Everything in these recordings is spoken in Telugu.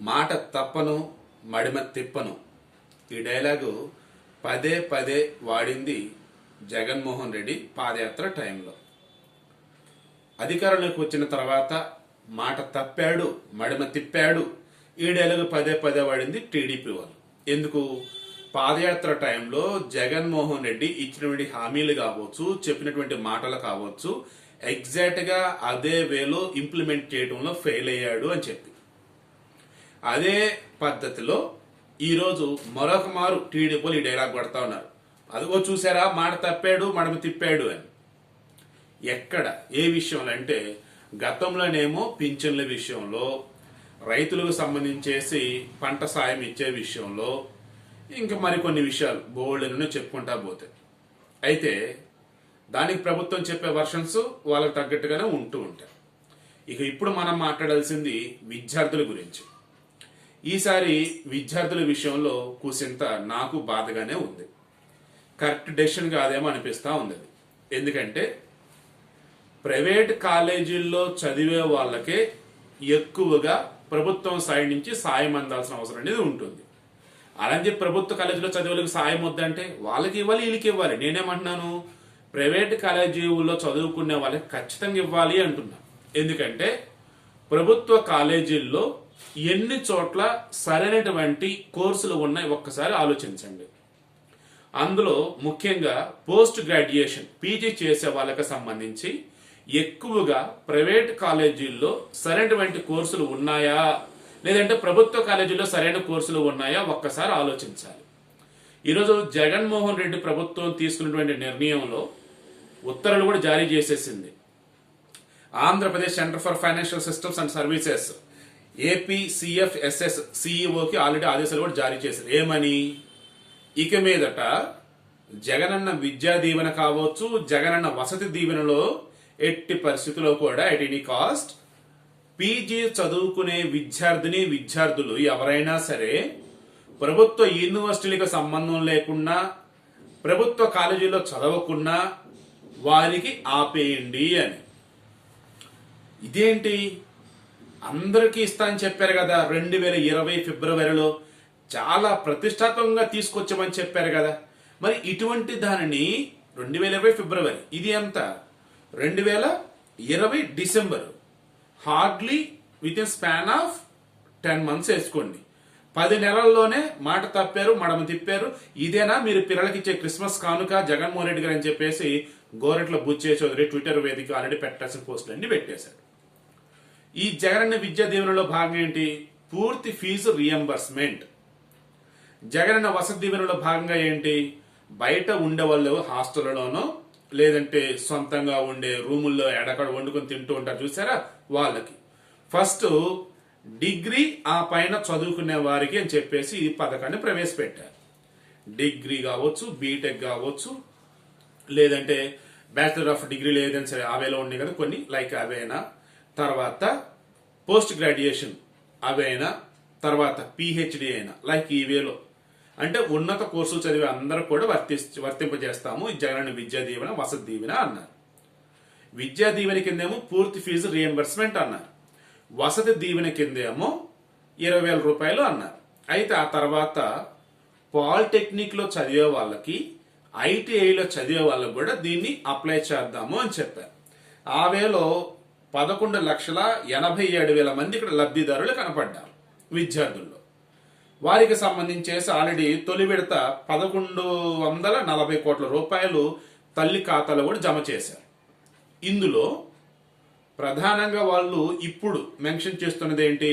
మాట తప్పను మడిమ తిప్పను. ఈ డైలాగు పదే పదే వాడింది జగన్మోహన్ రెడ్డి పాదయాత్ర టైంలో. అధికారంలోకి వచ్చిన తర్వాత మాట తప్పాడు మడిమ తిప్పాడు. ఈ డైలాగు పదే పదే వాడింది టీడీపీ వాళ్ళు. ఎందుకు? పాదయాత్ర టైంలో జగన్మోహన్ రెడ్డి ఇచ్చినటువంటి హామీలు కావచ్చు చెప్పినటువంటి మాటలు కావచ్చు ఎగ్జాక్ట్గా అదే వేలో ఇంప్లిమెంట్ చేయడంలో ఫెయిల్ అయ్యాడు అని చెప్పి. అదే పద్ధతిలో ఈరోజు మరొక మారు టీడీపీలు ఈ డైలాగ్ కొడతా ఉన్నారు. అదిగో చూసారా మాట తప్పాడు మడమ తిప్పాడు అని. ఎక్కడ ఏ విషయంలో అంటే గతంలోనేమో పింఛన్ల విషయంలో రైతులకు సంబంధించేసి పంట సాయం ఇచ్చే విషయంలో ఇంకా మరికొన్ని విషయాలు బోల్డ్ చెప్పుకుంటా పోతే. అయితే దానికి ప్రభుత్వం చెప్పే వర్షన్స్ వాళ్ళకి తగ్గట్టుగానే ఉంటూ ఉంటాయి. ఇక ఇప్పుడు మనం మాట్లాడాల్సింది విద్యార్థుల గురించి. ఈసారి విద్యార్థుల విషయంలో కూసింత నాకు బాధగానే ఉంది. కరెక్ట్ డెసిషన్ కాదేమో అనిపిస్తూ ఉంది అది. ఎందుకంటే ప్రైవేట్ కాలేజీల్లో చదివే వాళ్ళకే ఎక్కువగా ప్రభుత్వం సైడ్ నుంచి సాయం అందాల్సిన అవసరం అనేది ఉంటుంది. అలాంటి ప్రభుత్వ కాలేజీలో చదివే వాళ్ళకి సాయం వద్దంటే వాళ్ళకి ఇవ్వాలి వీళ్ళకి ఇవ్వాలి. నేనేమంటున్నాను? ప్రైవేట్ కాలేజీల్లో చదువుకునే వాళ్ళకి ఖచ్చితంగా ఇవ్వాలి అంటున్నా. ఎందుకంటే ప్రభుత్వ కాలేజీల్లో ఎన్ని చోట్ల సరైనటువంటి కోర్సులు ఉన్నాయి ఒక్కసారి ఆలోచించండి. అందులో ముఖ్యంగా పోస్ట్ గ్రాడ్యుయేషన్ పీజీ చేసే వాళ్ళకి సంబంధించి ఎక్కువగా ప్రైవేట్ కాలేజీల్లో సరైనటువంటి కోర్సులు ఉన్నాయా? లేదంటే ప్రభుత్వ కాలేజీల్లో సరైన కోర్సులు ఉన్నాయా? ఒక్కసారి ఆలోచించాలి. ఈరోజు జగన్మోహన్ రెడ్డి ప్రభుత్వం తీసుకున్నటువంటి నిర్ణయంలో ఉత్తర్వులు కూడా జారీ చేసేసింది. Andhra Pradesh centre for financial systems and services AP CFSS సిఇఓకి already ఆదేశాలు కూడా జారీ చేశారు. ఏమని? ఇక మీదట జగనన్న విద్యా దీవెన కావచ్చు జగనన్న వసతి దీవెనలో ఎట్టి పరిస్థితుల్లో కూడా ఎట్ ఎనీ కాస్ట్ పీజీ చదువుకునే విద్యార్థిని విద్యార్థులు ఎవరైనా సరే ప్రభుత్వ యూనివర్సిటీలకు సంబంధం లేకుండా ప్రభుత్వ కాలేజీలో చదవకున్నా వారికి ఆపేయండి అని. ఇదేంటి? అందరికీ ఇస్తా అని చెప్పారు కదా రెండు వేల ఇరవై ఫిబ్రవరిలో చాలా ప్రతిష్టాత్మకంగా తీసుకొచ్చామని చెప్పారు కదా. మరి ఇటువంటి దానిని రెండు వేల ఇరవై ఫిబ్రవరి ఇది ఎంత? రెండు వేల ఇరవై December. Hardly with in span of ten months వేసుకోండి. పది నెలల్లోనే మాట తప్పారు మడమ తిప్పారు. ఇదేనా మీరు పిల్లలకి ఇచ్చే క్రిస్మస్ కానుక? జగన్మోహన్ రెడ్డి గారు అని చెప్పేసి గోరెట్ల బుచ్చే చౌదరి ట్విట్టర్ వేదిక ఆల్రెడీ పెట్టాల్సిన పోస్టులన్నీ అన్ని పెట్టేశారు. ఈ జగనన్న విద్యా దీవెనలో భాగం ఏంటి? పూర్తి ఫీజు రియంబర్స్మెంట్ జగనన్న వసతి దీవెనలో భాగంగా ఏంటి? బయట ఉండే వాళ్ళు హాస్టళ్ళలోనో లేదంటే సొంతంగా ఉండే రూముల్లో ఎడకడ వండుకొని తింటూ ఉంటారు చూసారా వాళ్ళకి. ఫస్ట్ డిగ్రీ ఆ పైన చదువుకునే వారికి అని చెప్పేసి ఈ పథకాన్ని ప్రవేశపెట్టారు. డిగ్రీ కావచ్చు బీటెక్ కావచ్చు లేదంటే బ్యాచిలర్ ఆఫ్ డిగ్రీ లేదని సరే అవేలో ఉన్నాయి కదా కొన్ని లైక్ అవేనా తర్వాత పోస్ట్ గ్రాడ్యుయేషన్ అవైనా తర్వాత పిహెచ్డి అయినా లైక్ ఈ వేలో అంటే ఉన్నత కోర్సులు చదివే అందరూ కూడా వర్తి వర్తింపజేస్తాము ఈ జగనన్న విద్యా దీవెన వసతి దీవెన అన్నారు. విద్యా దీవెన కిందేమో పూర్తి ఫీజు రియంబర్స్మెంట్ అన్నారు. వసతి దీవెన కిందేమో ఇరవై వేల రూపాయలు అన్నారు. అయితే ఆ తర్వాత పాలిటెక్నిక్లో చదివే వాళ్ళకి ఐటీఐలో చదివే వాళ్ళకి కూడా దీన్ని అప్లై చేద్దాము అని చెప్పారు. ఆ వేలో పదకొండు లక్షల ఎనభై ఏడు వేల మంది ఇక్కడ లబ్ధిదారులు కనపడ్డారు విద్యార్థుల్లో. వారికి సంబంధించేసి ఆల్రెడీ తొలి విడత పదకొండు వందల నలభై కోట్ల రూపాయలు తల్లి ఖాతాలో కూడా జమ చేశారు. ఇందులో ప్రధానంగా వాళ్ళు ఇప్పుడు మెన్షన్ చేస్తున్నది ఏంటి?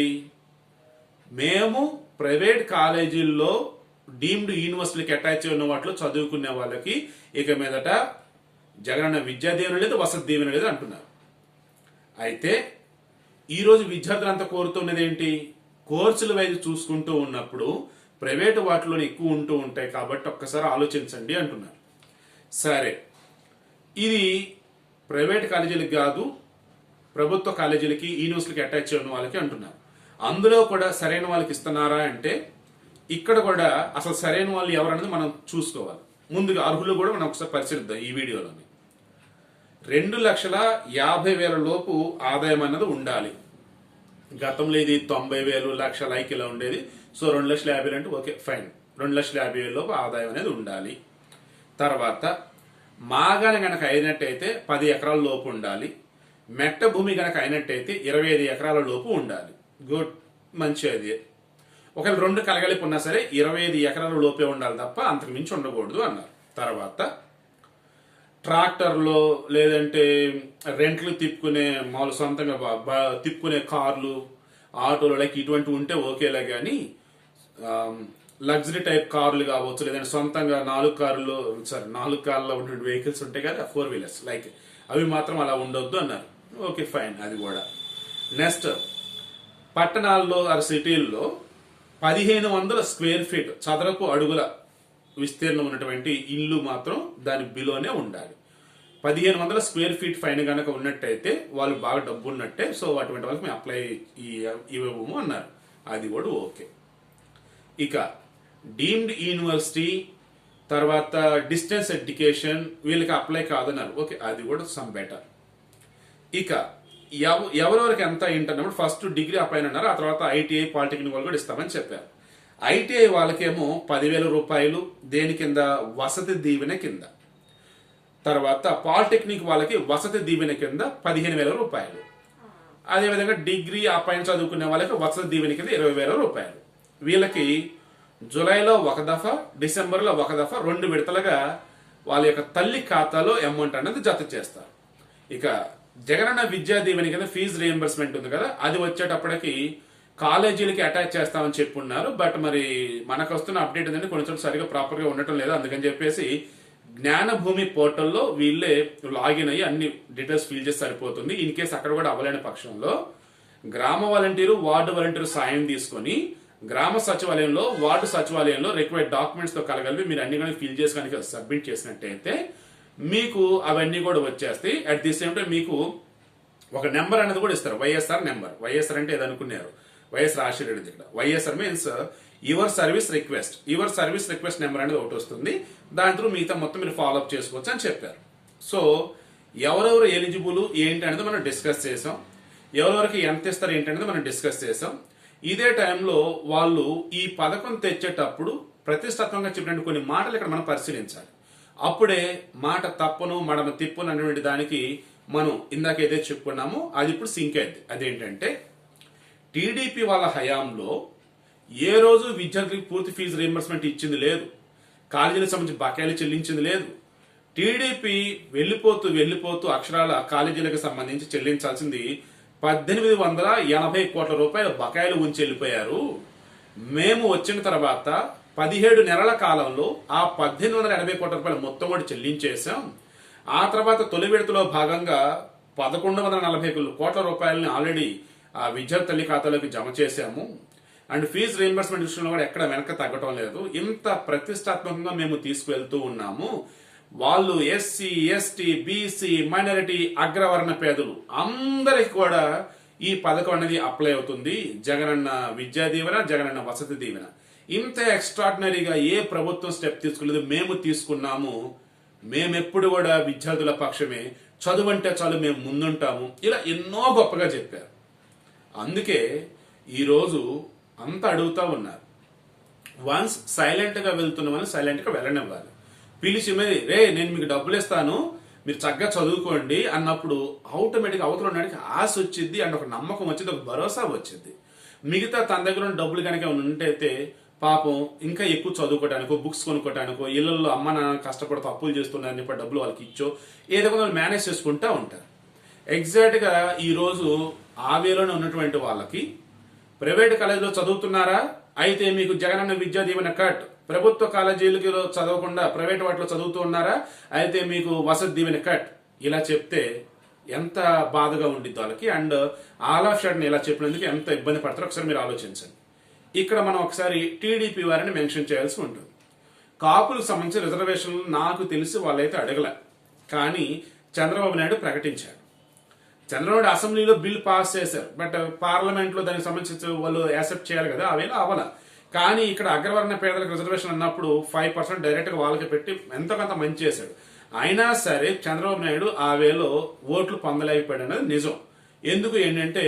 మేము ప్రైవేట్ కాలేజీల్లో డీమ్డ్ యూనివర్సిటీకి అటాచ్ ఉన్న వాటిలో చదువుకునే వాళ్ళకి ఇక మీదట జగనన్న విద్యా దీవెన లేదు వసతి దీవెన లేదు అంటున్నారు. అయితే ఈరోజు విద్యార్థులంతా కోరుతున్నది ఏంటి? కోర్సుల వైపు చూసుకుంటూ ఉన్నప్పుడు ప్రైవేటు వాటిలోనే ఎక్కువ ఉంటూ ఉంటాయి కాబట్టి ఒక్కసారి ఆలోచించండి అంటున్నారు. సరే. ఇది ప్రైవేట్ కాలేజీలకు కాదు ప్రభుత్వ కాలేజీలకి యూనివర్సిటీకి అటాచ్ అయిన వాళ్ళకి అంటున్నారు. అందులో కూడా సరైన వాళ్ళకి ఇస్తున్నారా అంటే ఇక్కడ కూడా అసలు సరైన వాళ్ళు ఎవరన్నది మనం చూసుకోవాలి. ముందుగా అర్హులు కూడా మనం ఒకసారి పరిశీలిద్దాం ఈ వీడియోలోని. రెండు లక్షల యాభై వేల లోపు ఆదాయం అన్నది ఉండాలి. గతంలో ఇది తొంభై వేలు లక్ష లైక్ ఇలా ఉండేది. సో రెండు లక్షల యాభై వేలు అంటే ఓకే ఫైన్. రెండు లక్షల యాభై వేల లోపు ఆదాయం అనేది ఉండాలి. తర్వాత మాగాని గనక అయినట్టయితే పది ఎకరాల లోపు ఉండాలి. మెట్ట భూమి గనక అయినట్టయితే ఇరవై ఐదు ఎకరాల లోపు ఉండాలి. గుడ్. మంచి అది ఒకవేళ రెండు కలగలిపి ఉన్నా సరే ఇరవై ఐదు ఎకరాల లోపే ఉండాలి తప్ప అంతకుమించి ఉండకూడదు అన్నారు. తర్వాత ట్రాక్టర్లో లేదంటే రెంట్లు తిప్పుకునే మామూలు సొంతంగా తిప్పుకునే కార్లు ఆటోలు లైక్ ఇటువంటి ఉంటే ఓకేలే కానీ లగ్జరీ టైప్ కార్లు కావచ్చు లేదంటే సొంతంగా నాలుగు కార్లు సారీ నాలుగు కార్లో ఉన్న వెహికల్స్ ఉంటాయి కదా ఫోర్ వీలర్స్ లైక్ అవి మాత్రం అలా ఉండొద్దు అన్నారు. ఓకే ఫైన్ అది కూడా. నెక్స్ట్ పట్టణాల్లో ఆ సిటీల్లో పదిహేను వందల స్క్వేర్ ఫీట్ చదరపు అడుగుల విస్తీర్ణం ఉన్నటువంటి ఇల్లు మాత్రం దాని బిలోనే ఉండాలి. పదిహేను వందల స్క్వేర్ ఫీట్ ఫైన్ కనుక ఉన్నట్టయితే వాళ్ళు బాగా డబ్బు ఉన్నట్టే సో అటువంటి వాళ్ళకి మేము అప్లై ఇవ్వము అన్నారు. అది కూడా ఓకే. ఇక డీమ్డ్ యూనివర్సిటీ తర్వాత డిస్టెన్స్ ఎడ్యుకేషన్ వీళ్ళకి అప్లై కాదన్నారు. ఓకే అది కూడా సమ్ బెటర్. ఇక ఎవ- ఎవరెవరికి ఎంత ఏంటన్నప్పుడు ఫస్ట్ డిగ్రీ అప్లై అన్నారు ఆ తర్వాత ఐటీఐ పాలిటెక్నిక్ వాళ్ళు కూడా ఇస్తామని చెప్పారు. ఐటీఐ వాళ్ళకేమో పదివేల రూపాయలు దేని కింద? వసతి దీవెన కింద. తర్వాత పాలిటెక్నిక్ వాళ్ళకి వసతి దీవెన కింద పదిహేను వేల రూపాయలు. అదేవిధంగా డిగ్రీ ఆ పైన చదువుకునే వాళ్ళకి వసతి దీవెన కింద ఇరవై వేల రూపాయలు. వీళ్ళకి జూలైలో ఒక దఫా డిసెంబర్లో ఒక దఫా రెండు విడతలుగా వాళ్ళ యొక్క తల్లి ఖాతాలో అమౌంట్ అనేది జత చేస్తారు. ఇక జగనన్న విద్యా దీవెన కింద ఫీజు రియంబర్స్మెంట్ ఉంది కదా అది వచ్చేటప్పటికి కాలేజీలకి అటాచ్ చేస్తామని చెప్పున్నారు. బట్ మరి మనకు వస్తున్న అప్డేట్ ఏంటంటే కొన్ని చోట్ల సరిగా ప్రాపర్గా ఉండటం లేదు. అందుకని చెప్పేసి జ్ఞానభూమి పోర్టల్లో వీళ్ళే లాగిన్ అయ్యి అన్ని డీటెయిల్స్ ఫిల్ చేసి సరిపోతుంది. ఇన్ కేసు అక్కడ కూడా అవ్వలేని పక్షంలో గ్రామ వాలంటీరు వార్డు వాలంటీరు సాయం తీసుకొని గ్రామ సచివాలయంలో వార్డు సచివాలయంలో రిక్వైర్డ్ డాక్యుమెంట్స్తో కలగలిపి మీరు అన్ని కానీ ఫిల్ చేసి కనుక సబ్మిట్ చేసినట్టయితే మీకు అవన్నీ కూడా వచ్చేస్తాయి. అట్ ది సేమ్ టైం మీకు ఒక నెంబర్ అనేది కూడా ఇస్తారు. వైఎస్ఆర్ నెంబర్. వైఎస్ఆర్ అంటే ఏదో అనుకున్నారు వైఎస్ రాజశేఖర ఇక్కడ YSR means your service request. Your service request number అనేది ఒకటి వస్తుంది. దాని త్రూ మిగతా మొత్తం మీరు ఫాలో అప్ చేసుకోవచ్చు అని చెప్పారు. సో ఎవరెవరు ఎలిజిబుల్ ఏంటి అనేది మనం డిస్కస్ చేసాం. ఎవరెవరికి ఎంత ఇస్తారు ఏంటి అనేది మనం డిస్కస్ చేసాం. ఇదే టైంలో వాళ్ళు ఈ పథకం తెచ్చేటప్పుడు ప్రతిష్టాత్మకంగా చెప్పినటువంటి కొన్ని మాటలు ఇక్కడ మనం పరిశీలించాలి. అప్పుడే మాట తప్పును మడమ తిప్పును అనేటువంటి దానికి మనం ఇందాక ఏదైతే చెప్పుకున్నామో అది ఇప్పుడు సింక్ అయింది అదేంటంటే టీడీపీ వాళ్ళ హయాంలో ఏ రోజు విద్యార్థులకు పూర్తి ఫీజు రీఎంబర్స్మెంట్ ఇచ్చింది లేదు. కాలేజీలకు సంబంధించి బకాయిలు చెల్లించింది లేదు. టీడీపీ వెళ్ళిపోతూ వెళ్ళిపోతూ అక్షరాల కాలేజీలకు సంబంధించి చెల్లించాల్సింది పద్దెనిమిది వందల ఎనభై కోట్ల రూపాయల బకాయిలు ఉంచి వెళ్ళిపోయారు. మేము వచ్చిన తర్వాత పదిహేడు నెలల కాలంలో ఆ పద్దెనిమిది వందల ఎనభై కోట్ల రూపాయలు మొత్తం కూడా చెల్లించేశాం. ఆ తర్వాత తొలి విడతలో భాగంగా పదకొండు వందల నలభై కోట్ల రూపాయలని ఆల్రెడీ ఆ విద్యార్థి తల్లి ఖాతాలోకి జమ చేశాము. అండ్ ఫీజు రీఎంబర్స్మెంట్ విషయంలో కూడా ఎక్కడ వెనక తగ్గటం లేదు. ఇంత ప్రతిష్టాత్మకంగా మేము తీసుకువెళ్తూ ఉన్నాము. వాళ్ళు ఎస్సీ ఎస్టీ బీసీ మైనారిటీ అగ్రవర్ణ పేదలు అందరికి కూడా ఈ పథకం అనేది అప్లై అవుతుంది. జగనన్న విద్యా దీవెన జగనన్న వసతి దీవెన. ఇంత ఎక్స్ట్రాడినరీగా ఏ ప్రభుత్వం స్టెప్ తీసుకోలేదు మేము తీసుకున్నాము. మేమెప్పుడు కూడా విద్యార్థుల పక్షమే. చదువు అంటే చాలు మేము ముందుంటాము. ఇలా ఎన్నో గొప్పగా చెప్పారు. అందుకే ఈరోజు అంత అడుగుతూ ఉన్నారు. వన్స్ సైలెంట్గా వెళ్తున్నామని సైలెంట్గా వెళ్ళనివ్వాలి. పిలిచి మరి రే నేను మీకు డబ్బులు ఇస్తాను మీరు చక్కగా చదువుకోండి అన్నప్పుడు ఆటోమేటిక్గా అవతల ఉండడానికి ఆశ వచ్చింది అండ్ ఒక నమ్మకం వచ్చింది ఒక భరోసా వచ్చింది మిగతా తన దగ్గర ఉన్న డబ్బులు కనుక ఉంటైతే పాపం ఇంకా ఎక్కువ చదువుకోవటానికో బుక్స్ కొనుక్కోటానికో ఇళ్ళలో అమ్మ నాన్న కష్టపడుతూ అప్పులు చేస్తున్నారని చెప్పి డబ్బులు వాళ్ళకి ఇచ్చో ఏదో ఒక మేనేజ్ చేసుకుంటూ ఉంటారు. ఎగ్జాక్ట్గా ఈరోజు ఆ వేలోనే ఉన్నటువంటి వాళ్ళకి. ప్రైవేట్ కాలేజీలో చదువుతున్నారా? అయితే మీకు జగనన్న విద్యా దీవెన కట్. ప్రభుత్వ కాలేజీలకి చదవకుండా ప్రైవేట్ వాటిలో చదువుతూ ఉన్నారా? అయితే మీకు వసతి దీవెన కట్. ఇలా చెప్తే ఎంత బాధగా ఉండిద్ది వాళ్ళకి. అండ్ ఆల్ ఆఫ్ ఇలా చెప్పినందుకు ఎంత ఇబ్బంది పడతారో ఒకసారి మీరు ఆలోచించండి. ఇక్కడ మనం ఒకసారి టీడీపీ వారిని మెన్షన్ చేయాల్సి ఉంటుంది. కాపులకు సంబంధించిన రిజర్వేషన్లు నాకు తెలిసి వాళ్ళైతే అడగలే. కానీ చంద్రబాబు నాయుడు ప్రకటించాడు చంద్రబాబు అసెంబ్లీలో బిల్ పాస్ చేశారు. బట్ పార్లమెంట్లో దానికి సంబంధించి వాళ్ళు యాక్సెప్ట్ చేయాలి కదా అవేలా అవల కానీ ఇక్కడ అగ్రవర్ణ పేదలకు రిజర్వేషన్ అన్నప్పుడు ఫైవ్ పర్సెంట్ డైరెక్ట్గా వాళ్ళకి పెట్టి ఎంతో కొంత మంచి చేశాడు. అయినా సరే చంద్రబాబు నాయుడు ఆ వేలో ఓట్లు పొందలేకపోయాడు అనేది నిజం. ఎందుకు ఏంటంటే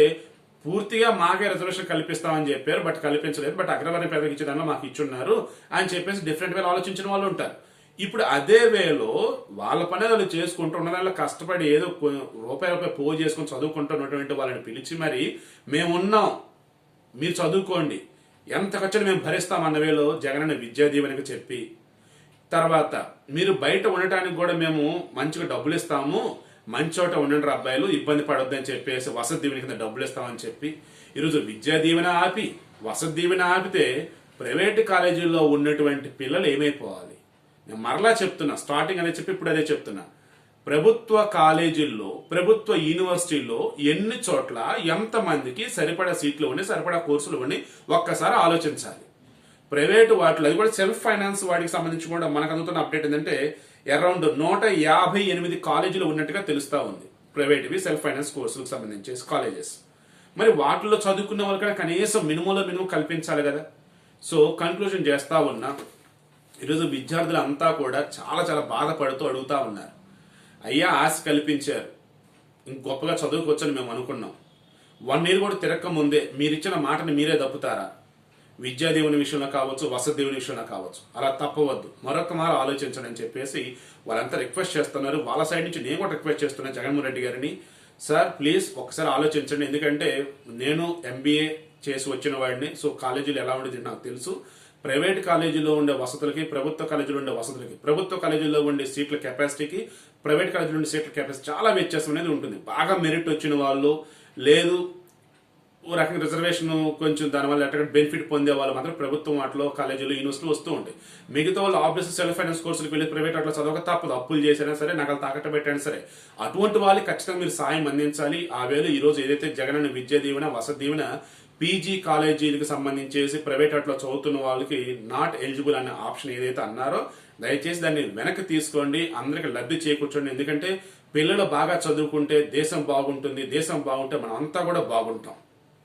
పూర్తిగా మాకే రిజర్వేషన్ కల్పిస్తామని చెప్పారు బట్ కల్పించలేదు. బట్ అగ్రవర్ణ పేదలకు ఇచ్చే దానిలో మాకు ఇచ్చున్నారు అని చెప్పేసి డిఫరెంట్ వేలు ఆలోచించిన వాళ్ళు ఉంటారు. ఇప్పుడు అదే వేలో వాళ్ళ పని వాళ్ళు చేసుకుంటూ ఉన్న కష్టపడి ఏదో రూపాయి రూపాయి పో చేసుకొని చదువుకుంటున్నటువంటి వాళ్ళని పిలిచి మరి మేమున్నాం. మీరు చదువుకోండి. ఎంత ఖర్చులు మేము భరిస్తామన్న వేలో జగనన్న విద్యా దీవెనకి చెప్పి. తర్వాత మీరు బయట ఉండటానికి కూడా మేము మంచిగా డబ్బులు ఇస్తాము. మంచి చోట ఉండండి అబ్బాయిలు ఇబ్బంది పడొద్దని చెప్పేసి వసతి దీవెన కింద డబ్బులు ఇస్తామని చెప్పి ఈరోజు విద్యా దీవెన ఆపి వసతి దీవెన ఆపితే ప్రైవేట్ కాలేజీల్లో ఉన్నటువంటి పిల్లలు ఏమైపోవాలి? నేను మరలా చెప్తున్నా స్టార్టింగ్ అనే చెప్పి ఇప్పుడు అదే చెప్తున్నా. ప్రభుత్వ కాలేజీల్లో ప్రభుత్వ యూనివర్సిటీల్లో ఎన్ని చోట్ల ఎంతమందికి సరిపడా సీట్లు ఉన్నాయి సరిపడా కోర్సులు ఉన్నాయి ఒక్కసారి ఆలోచించాలి. ప్రైవేటు వాటిలో అది కూడా సెల్ఫ్ ఫైనాన్స్ వాటికి సంబంధించి కూడా మనకు అందుతున్న అప్డేట్ ఏంటంటే అరౌండ్ నూట యాభై ఎనిమిది కాలేజీలు ఉన్నట్టుగా తెలుస్తూ ఉంది. ప్రైవేట్వి సెల్ఫ్ ఫైనాన్స్ కోర్సులకు సంబంధించి కాలేజెస్. మరి వాటిలో చదువుకున్న వాళ్ళకైనా కనీసం మినిమంలో మినిమం కల్పించాలి కదా. సో కన్క్లూజన్ చేస్తా ఉన్నా. ఈరోజు విద్యార్థులు అంతా కూడా చాలా చాలా బాధపడుతూ అడుగుతా ఉన్నారు. అయ్యా ఆశ కల్పించారు. ఇంక గొప్పగా చదువుకోవచ్చని మేము అనుకున్నాం. వన్ ఇయర్ కూడా తిరక్క ముందే మీరిచ్చిన మాటని మీరే తప్పుతారా? విద్యా దేవుని విషయంలో కావచ్చు వసతి విషయంలో కావచ్చు. అలా తప్పవద్దు. మరొక మారు ఆలోచించండి అని చెప్పేసి వాళ్ళంతా రిక్వెస్ట్ చేస్తున్నారు. వాళ్ళ సైడ్ నుంచి నేను కూడా రిక్వెస్ట్ చేస్తున్నాను జగన్మోహన్ రెడ్డి గారిని. సార్ ప్లీజ్ ఒకసారి ఆలోచించండి. ఎందుకంటే నేను ఎంబీఏ చేసి వచ్చిన వాడిని. సో కాలేజీలు ఎలా ఉండేది నాకు తెలుసు. ప్రైవేట్ కాలేజీలో ఉండే వసతులకి ప్రభుత్వ కాలేజీలో ఉండే వసతులకి ప్రభుత్వ కాలేజీలో ఉండే సీట్ల కెపాసిటీకి ప్రైవేట్ కాలేజీలో ఉండే సీట్ల కెపాసిటీ చాలా వ్యత్యాసం అనేది ఉంటుంది. బాగా మెరిట్ వచ్చిన వాళ్ళు లేదు ఓ రకంగా రిజర్వేషన్ కొంచెం దానివల్ల ఎక్కడ బెనిఫిట్ పొందే వాళ్ళు మాత్రం ప్రభుత్వం వాటిలో కాలేజీలు యూనివర్సిటీలు వస్తూ ఉంటాయి. మిగతా వాళ్ళు ఆబ్వియస్ సెల్ఫ్ ఫైనాన్స్ కోర్సులకు వెళ్ళి ప్రైవేట్ అట్లా చదవక తప్పదు. అప్పులు చేసినా సరే నగలు తాకట్టు పెట్టైనా సరే. అటువంటి వాళ్ళకి ఖచ్చితంగా మీరు సాయం అందించాలి. ఆ వేళ ఈరోజు ఏదైతే జగనన్న విద్యా దీవెన వసతి దీవెన పీజీ కాలేజీలకు సంబంధించేసి ప్రైవేట్ అట్లా చదువుతున్న వాళ్ళకి నాట్ ఎలిజిబుల్ అనే ఆప్షన్ ఏదైతే అన్నారో దయచేసి దాన్ని వెనక్కి తీసుకోండి. అందరికి లబ్ధి చేకూర్చండి. ఎందుకంటే పిల్లలు బాగా చదువుకుంటే దేశం బాగుంటుంది దేశం బాగుంటే మనం అంతా కూడా బాగుంటాం.